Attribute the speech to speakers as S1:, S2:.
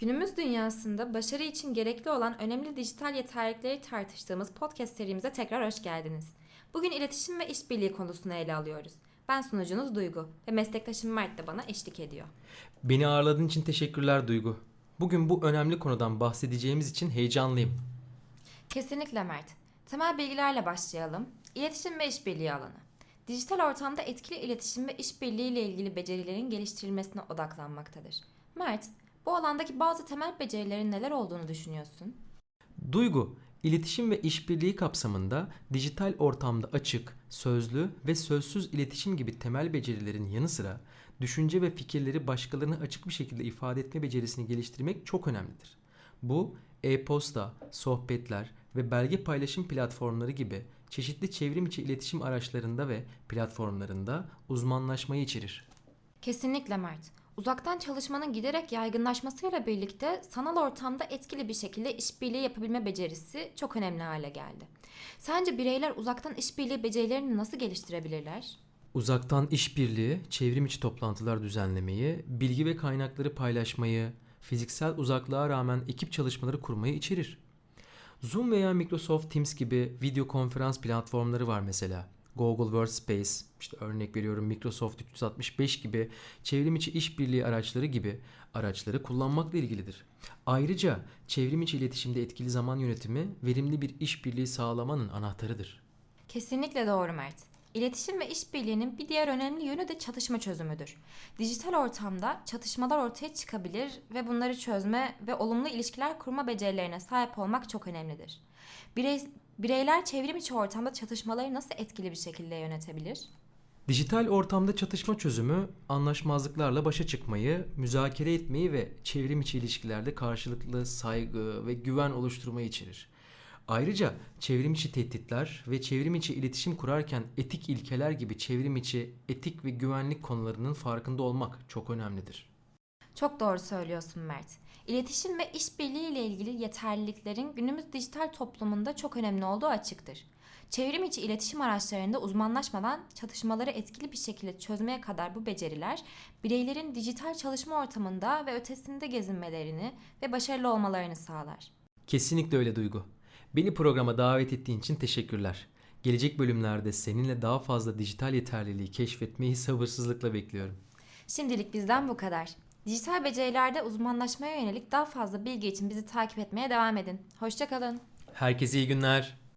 S1: Günümüz dünyasında başarı için gerekli olan önemli dijital yeterlilikleri tartıştığımız podcast serimize tekrar hoş geldiniz. Bugün iletişim ve işbirliği konusunu ele alıyoruz. Ben sunucunuz Duygu ve meslektaşım Mert de bana eşlik ediyor.
S2: Beni ağırladığın için teşekkürler Duygu. Bugün bu önemli konudan bahsedeceğimiz için heyecanlıyım.
S1: Kesinlikle Mert. Temel bilgilerle başlayalım. İletişim ve işbirliği alanı. Dijital ortamda etkili iletişim ve işbirliği ile ilgili becerilerin geliştirilmesine odaklanmaktadır. Mert, bu alandaki bazı temel becerilerin neler olduğunu düşünüyorsun?
S2: Duygu, iletişim ve işbirliği kapsamında dijital ortamda açık, sözlü ve sözsüz iletişim gibi temel becerilerin yanı sıra düşünce ve fikirleri başkalarına açık bir şekilde ifade etme becerisini geliştirmek çok önemlidir. Bu, e-posta, sohbetler ve belge paylaşım platformları gibi çeşitli çevrim içi iletişim araçlarında ve platformlarında uzmanlaşmayı içerir.
S1: Kesinlikle Mert. Uzaktan çalışmanın giderek yaygınlaşmasıyla birlikte sanal ortamda etkili bir şekilde işbirliği yapabilme becerisi çok önemli hale geldi. Sence bireyler uzaktan işbirliği becerilerini nasıl geliştirebilirler?
S2: Uzaktan işbirliği, çevrim içi toplantılar düzenlemeyi, bilgi ve kaynakları paylaşmayı, fiziksel uzaklığa rağmen ekip çalışmaları kurmayı içerir. Zoom veya Microsoft Teams gibi video konferans platformları var mesela. Google Workspace, işte örnek veriyorum Microsoft 365 gibi çevrim içi işbirliği araçları gibi araçları kullanmakla ilgilidir. Ayrıca çevrim içi iletişimde etkili zaman yönetimi verimli bir işbirliği sağlamanın anahtarıdır.
S1: Kesinlikle doğru Mert. İletişim ve işbirliğinin bir diğer önemli yönü de çatışma çözümüdür. Dijital ortamda çatışmalar ortaya çıkabilir ve bunları çözme ve olumlu ilişkiler kurma becerilerine sahip olmak çok önemlidir. Birey, bireyler çevrim içi ortamda çatışmaları nasıl etkili bir şekilde yönetebilir?
S2: Dijital ortamda çatışma çözümü anlaşmazlıklarla başa çıkmayı, müzakere etmeyi ve çevrim içi ilişkilerde karşılıklı saygı ve güven oluşturmayı içerir. Ayrıca çevrim içi tehditler ve çevrim içi iletişim kurarken etik ilkeler gibi çevrim içi etik ve güvenlik konularının farkında olmak çok önemlidir.
S1: Çok doğru söylüyorsun Mert. İletişim ve işbirliği ile ilgili yeterliliklerin günümüz dijital toplumunda çok önemli olduğu açıktır. Çevrim içi iletişim araçlarında uzmanlaşmadan çatışmaları etkili bir şekilde çözmeye kadar bu beceriler bireylerin dijital çalışma ortamında ve ötesinde gezinmelerini ve başarılı olmalarını sağlar.
S2: Kesinlikle öyle Duygu. Beni programa davet ettiğin için teşekkürler. Gelecek bölümlerde seninle daha fazla dijital yeterliliği keşfetmeyi sabırsızlıkla bekliyorum.
S1: Şimdilik bizden bu kadar. Dijital becerilerde uzmanlaşmaya yönelik daha fazla bilgi için bizi takip etmeye devam edin. Hoşçakalın.
S2: Herkese iyi günler.